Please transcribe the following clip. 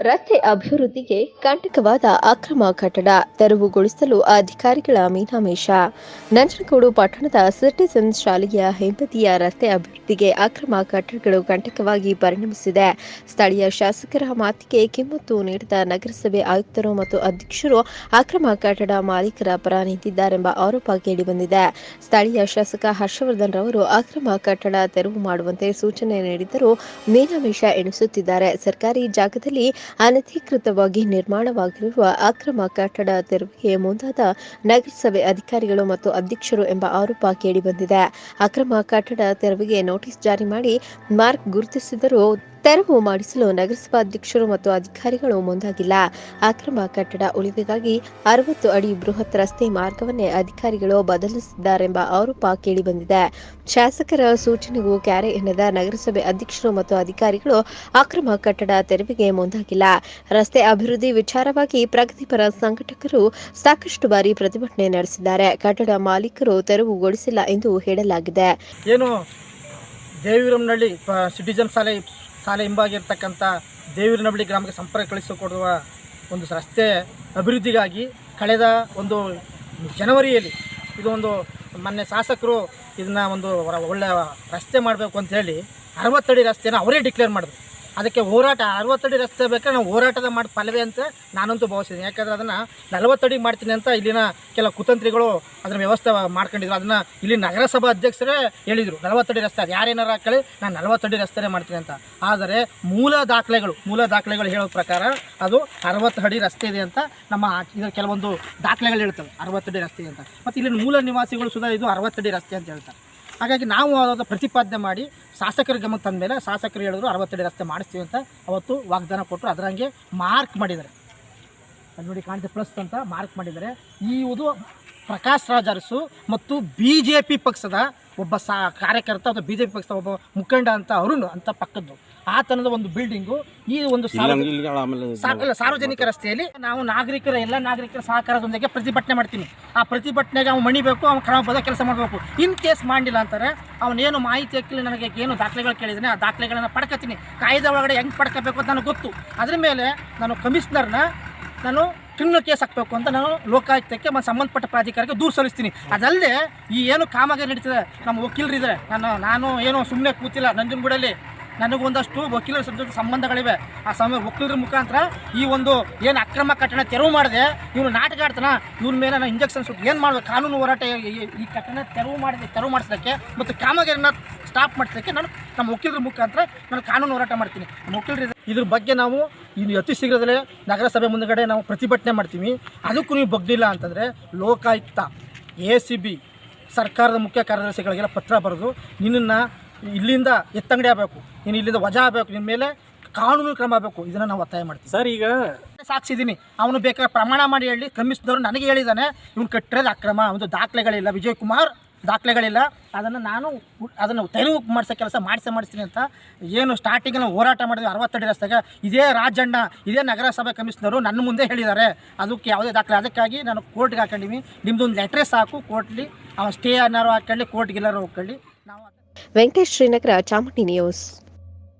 ರಸ್ತೆ ಅಭಿವೃದ್ಧಿಗೆ ಕಂಟಕವಾದ ಅಕ್ರಮ ಕಟ್ಟಡ ತೆರವುಗೊಳಿಸಲು ಅಧಿಕಾರಿಗಳ ಮೀನಾಮೇಷ ನಂಜನಗೂಡು ಪಟ್ಟಣದ ಸಿಟಿಸನ್ ಶಾಲೆಯ ಹೆಂಬದಿಯ ರಸ್ತೆ ಅಭಿವೃದ್ಧಿಗೆ ಅಕ್ರಮ ಕಟ್ಟಡಗಳು ಕಂಟಕವಾಗಿ ಪರಿಣಮಿಸಿದೆ. ಸ್ಥಳೀಯ ಶಾಸಕರ ಮಾತಿಗೆ ಕಿಮ್ಮತ್ತು ನೀಡಿದ ನಗರಸಭೆ ಆಯುಕ್ತರು ಮತ್ತು ಅಧ್ಯಕ್ಷರು ಅಕ್ರಮ ಕಟ್ಟಡ ಮಾಲೀಕರ ಪರ ನಿಂತಿದ್ದಾರೆಂಬ ಆರೋಪ ಕೇಳಿಬಂದಿದೆ. ಸ್ಥಳೀಯ ಶಾಸಕ ಹರ್ಷವರ್ಧನ್ ರವರು ಅಕ್ರಮ ಕಟ್ಟಡ ತೆರವು ಮಾಡುವಂತೆ ಸೂಚನೆ ನೀಡಿದ್ದರೂ ಮೀನಾಮೇಷ ಎಣಿಸುತ್ತಿದ್ದಾರೆ. ಸರ್ಕಾರಿ ಜಾಗದಲ್ಲಿ ಅನಧಿಕೃತವಾಗಿ ನಿರ್ಮಾಣವಾಗಿರುವ ಅಕ್ರಮ ಕಟ್ಟಡ ತೆರವಿಗೆ ಮುಂದಾದ ನಗರಸಭೆ ಅಧಿಕಾರಿಗಳು ಮತ್ತು ಅಧ್ಯಕ್ಷರು ಎಂಬ ಆರೋಪ ಕೇಳಿಬಂದಿದೆ. ಅಕ್ರಮ ಕಟ್ಟಡ ತೆರವಿಗೆ ನೋಟಿಸ್ ಜಾರಿ ಮಾಡಿ ಮಾರ್ಕ್ ಗುರುತಿಸಿದರೂ ತೆರವು ಮಾಡಿಸಲು ನಗರಸಭಾಧ್ಯಕ್ಷರು ಮತ್ತು ಅಧಿಕಾರಿಗಳು ಮುಂದಾಗಿಲ್ಲ. ಅಕ್ರಮ ಕಟ್ಟಡ ಉಳಿವಿಗಾಗಿ ಅರವತ್ತು ಅಡಿ ಬೃಹತ್ ರಸ್ತೆ ಮಾರ್ಗವನ್ನೇ ಅಧಿಕಾರಿಗಳು ಬದಲಿಸಿದ್ದಾರೆಂಬ ಆರೋಪ ಕೇಳಿಬಂದಿದೆ. ಶಾಸಕರ ಸೂಚನೆಗೂ ಕ್ಯಾರೆ ಎನ್ನದ ನಗರಸಭೆ ಅಧ್ಯಕ್ಷರು ಮತ್ತು ಅಧಿಕಾರಿಗಳು ಅಕ್ರಮ ಕಟ್ಟಡ ತೆರವಿಗೆ ಮುಂದಾಗಿಲ್ಲ. ರಸ್ತೆ ಅಭಿವೃದ್ಧಿ ವಿಚಾರವಾಗಿ ಪ್ರಗತಿಪರ ಸಂಘಟಕರು ಸಾಕಷ್ಟು ಬಾರಿ ಪ್ರತಿಭಟನೆ ನಡೆಸಿದ್ದಾರೆ. ಕಟ್ಟಡ ಮಾಲೀಕರು ತೆರವುಗೊಳಿಸಿಲ್ಲ ಎಂದು ಹೇಳಲಾಗಿದೆ. ಏನು ಸಿಟಿಜನ್ ಶಾಲೆ ಶಾಲೆ ಹಿಂಬಾಗಿರ್ತಕ್ಕಂಥ ದೇವಿರನಹಳ್ಳಿ ಗ್ರಾಮಕ್ಕೆ ಸಂಪರ್ಕ ಕಳಿಸಿಕೊಡುವ ಒಂದು ರಸ್ತೆ ಅಭಿವೃದ್ಧಿಗಾಗಿ ಕಳೆದ ಒಂದು ಜನವರಿಯಲ್ಲಿ ಇದು ಒಂದು ಮೊನ್ನೆ ಶಾಸಕರು ಇದನ್ನ ಒಂದು ಒಳ್ಳೆಯ ರಸ್ತೆ ಮಾಡಬೇಕು ಅಂತ ಹೇಳಿ ಅರವತ್ತಡಿ ರಸ್ತೆನ ಅವರೇ ಡಿಕ್ಲೇರ್ ಮಾಡಿದ್ರು. ಅದಕ್ಕೆ ಹೋರಾಟ ಅರವತ್ತಡಿ ರಸ್ತೆ ಬೇಕಾದ್ರೆ ನಾವು ಹೋರಾಟದ ಮಾಡಿ ಫಲವೇ ಅಂತ ನಾನಂತೂ ಭಾವಿಸಿದ್ದೀನಿ. ಯಾಕಂದರೆ ಅದನ್ನು ನಲವತ್ತಡಿ ಮಾಡ್ತೀನಿ ಅಂತ ಇಲ್ಲಿನ ಕೆಲ ಕುತಂತ್ರಿಗಳು ಅದರ ವ್ಯವಸ್ಥೆ ಮಾಡ್ಕೊಂಡಿದ್ರು. ಅದನ್ನು ಇಲ್ಲಿ ನಗರಸಭಾ ಅಧ್ಯಕ್ಷರೇ ಹೇಳಿದರು. ನಲವತ್ತಡಿ ರಸ್ತೆ, ಅದು ಯಾರೇನಾರು ಹಾಕಳಿ ನಾನು ನಲವತ್ತಡಿ ರಸ್ತೆನೇ ಮಾಡ್ತೀನಿ ಅಂತ. ಆದರೆ ಮೂಲ ದಾಖಲೆಗಳು ಮೂಲ ದಾಖಲೆಗಳು ಹೇಳೋ ಪ್ರಕಾರ ಅದು ಅರವತ್ತು ಅಡಿ ರಸ್ತೆ ಇದೆ ಅಂತ ನಮ್ಮ ಇದರ ಕೆಲವೊಂದು ದಾಖಲೆಗಳು ಹೇಳ್ತವೆ. ಅರವತ್ತಡಿ ರಸ್ತೆ ಅಂತ. ಮತ್ತು ಇಲ್ಲಿನ ಮೂಲ ನಿವಾಸಿಗಳು ಸುಧಾ ಇದು ಅರವತ್ತಡಿ ರಸ್ತೆ ಅಂತ ಹೇಳ್ತಾರೆ. ಹಾಗಾಗಿ ನಾವು ಅದನ್ನು ಪ್ರತಿಪಾದನೆ ಮಾಡಿ ಶಾಸಕರ ಗಮನ ತಂದ ಮೇಲೆ ಶಾಸಕರು ಹೇಳಿದ್ರು ಅರವತ್ತಡಿ ರಸ್ತೆ ಮಾಡಿಸ್ತೀವಿ ಅಂತ ಅವತ್ತು ವಾಗ್ದಾನ ಕೊಟ್ಟರು. ಅದರಂಗೆ ಮಾರ್ಕ್ ಮಾಡಿದ್ದಾರೆ. ನೋಡಿ ಕಾಣ್ತೆ ಪ್ಲಸ್ ಅಂತ ಮಾರ್ಕ್ ಮಾಡಿದ್ದಾರೆ. ಈ ಇದು ಪ್ರಕಾಶ್ ರಾಜ್ ಅರಸು ಮತ್ತು ಬಿ ಜೆ ಪಿ ಪಕ್ಷದ ಒಬ್ಬ ಸಾ ಕಾರ್ಯಕರ್ತ ಅಥವಾ ಬಿ ಜೆ ಪಿ ಪಕ್ಷದ ಒಬ್ಬ ಮುಖಂಡ ಅಂತ ಅರುಣ್ ಅಂತ ಪಕ್ಕದ್ದು. ಆತನದ ಒಂದು ಬಿಲ್ಡಿಂಗು ಈ ಒಂದು ಸಾರ್ವ- ಸಾರ್ವಜನಿಕ ರಸ್ತೆಯಲ್ಲಿ ನಾವು ನಾಗರಿಕರ ಎಲ್ಲ ನಾಗರಿಕರ ಸಹಕಾರದೊಂದಿಗೆ ಪ್ರತಿಭಟನೆ ಮಾಡ್ತೀನಿ. ಆ ಪ್ರತಿಭಟನೆಗೆ ಅವ್ನು ಮಣಿಬೇಕು ಅವ್ನು ಕ್ರಮಬದ್ಧ ಕೆಲಸ ಮಾಡಬೇಕು. ಇನ್ ಕೇಸ್ ಮಾಡಿಲ್ಲ ಅಂತಾರೆ ಅವನೇನು ಮಾಹಿತಿ ಹಾಕಿಲ್ಲ ನನಗೆ ಏನು ದಾಖಲೆಗಳು ಕೇಳಿದ್ದಾನೆ ಆ ದಾಖಲೆಗಳನ್ನು ಪಡ್ಕೋತೀನಿ ಕಾಯ್ದೆ ಒಳಗಡೆ ಹೆಂಗೆ ಪಡ್ಕೋಬೇಕು ಅಂತ ನನಗೆ ಗೊತ್ತು. ಅದ್ರ ಮೇಲೆ ನಾನು ಕಮಿಷನರ್ನ ನಾನು ಕ್ರಿಮಿನಲ್ ಕೇಸ್ ಹಾಕಬೇಕು ಅಂತ ನಾನು ಲೋಕಾಯುಕ್ತಕ್ಕೆ ಮತ್ತು ಸಂಬಂಧಪಟ್ಟ ಪ್ರಾಧಿಕಾರಕ್ಕೆ ದೂರು ಸಲ್ಲಿಸ್ತೀನಿ. ಅದಲ್ಲದೆ ಈ ಏನು ಕಾಮಗಾರಿ ನಡೀತದೆ ನಮ್ಮ ವಕೀಲರು ಇದ್ದಾರೆ ನಾನು ನಾನು ಏನು ಸುಮ್ಮನೆ ಕೂತಿಲ್ಲ ನಂಜನಗೂಡಲ್ಲಿ ನನಗೊಂದಷ್ಟು ವಕೀಲರ ಜೊತೆ ಸಂಬಂಧಗಳಿವೆ. ಆ ಸಮ, ವಕೀಲರ ಮುಖಾಂತರ ಈ ಒಂದು ಏನು ಅಕ್ರಮ ಕಟ್ಟಣ ತೆರವು ಮಾಡಿದೆ, ಇವನು ನಾಟಕ ಆಡ್ತಾನ ಇವ್ರ ಮೇಲೆ ನಾನು ಇಂಜೆಕ್ಷನ್ ಸುಟ್ಟು ಏನು ಮಾಡಬೇಕು? ಕಾನೂನು ಹೋರಾಟ ಈ- ಈ ತೆರವು ಮಾಡಿದೆ, ತೆರವು ಮಾಡಿಸೋಕ್ಕೆ ಮತ್ತು ಕಾಮಗಾರಿನ ಸ್ಟಾಪ್ ಮಾಡಿಸೋಕ್ಕೆ ನಾನು ನಮ್ಮ ವಕೀಲರ ಮುಖಾಂತರ ನಾನು ಕಾನೂನು ಹೋರಾಟ ಮಾಡ್ತೀನಿ. ನಮ್ಮ ವಕೀಲರು ಇದ್ರ ಬಗ್ಗೆ ನಾವು ಇನ್ನು ಅತಿ ಶೀಘ್ರದಲ್ಲೇ ನಗರಸಭೆ ಮುಂದಗಡೆ ನಾವು ಪ್ರತಿಭಟನೆ ಮಾಡ್ತೀವಿ. ಅದಕ್ಕೂ ನೀವು ಬಗ್ಗಿಲ್ಲ ಅಂತಂದರೆ ಲೋಕಾಯುಕ್ತ, ಎ ಸರ್ಕಾರದ ಮುಖ್ಯ ಕಾರ್ಯದರ್ಶಿಗಳಿಗೆಲ್ಲ ಪತ್ರ ಬರೆದು ನಿನ್ನನ್ನು ಇಲ್ಲಿಂದ ಎತ್ತಂಗಡಿ ಆಗಬೇಕು ನೀನು ಇಲ್ಲಿಂದ ವಜಾ ಆಗಬೇಕು ನಿನ್ನ ಮೇಲೆ ಕಾನೂನು ಕ್ರಮ ಆಗಬೇಕು. ಇದನ್ನು ನಾವು ಒತ್ತಾಯ ಮಾಡ್ತೀವಿ. ಸರ್ ಈಗ ಸಾಕ್ಷಿದ್ದೀನಿ ಅವನು ಬೇಕಾದ್ರೆ ಪ್ರಮಾಣ ಮಾಡಿ ಹೇಳಿ ಕಮಿಷನರ್ ನನಗೆ ಹೇಳಿದ್ದಾನೆ ಇವನು ಕಟ್ಟಿರೋದು ಅಕ್ರಮ ಒಂದು ದಾಖಲೆಗಳಿಲ್ಲ ವಿಜಯ್ ಕುಮಾರ್ ದಾಖಲೆಗಳಿಲ್ಲ. ಅದನ್ನು ನಾನು ಅದನ್ನು ತೆರವು ಮಾಡಿಸೋ ಕೆಲಸ ಮಾಡಿಸೇ ಮಾಡಿಸ್ತೀನಿ ಅಂತ ಏನು ಸ್ಟಾರ್ಟಿಂಗ್ ನಾವು ಹೋರಾಟ ಮಾಡಿದ್ವಿ ಅರವತ್ತಡಿ ರಸ್ತೆಗೆ ಇದೇ ರಾಜಣ್ಣ ಇದೇ ನಗರಸಭೆ ಕಮಿಷನರು ನನ್ನ ಮುಂದೆ ಹೇಳಿದ್ದಾರೆ. ಅದಕ್ಕೆ ಯಾವುದೇ ದಾಖಲೆ. ಅದಕ್ಕಾಗಿ ನಾನು ಕೋರ್ಟ್ಗೆ ಹಾಕೊಂಡಿವಿ ನಿಮ್ಮದು ಒಂದು ಲೆಟ್ರೇ ಸಾಕು ಕೋರ್ಟ್ಲಿ ಅವನು ಸ್ಟೇ ಅನ್ನೋರು ಹಾಕೊಳ್ಳಿ ಕೋರ್ಟ್ಗೆಲ್ಲರೂ ಹೋಗ್ಕೊಳ್ಳಿ. ನಾವು ವೆಂಕಟೇಶ್ ಶ್ರೀನಗರ ಚಾಮುಂಡಿ ನ್ಯೂಸ್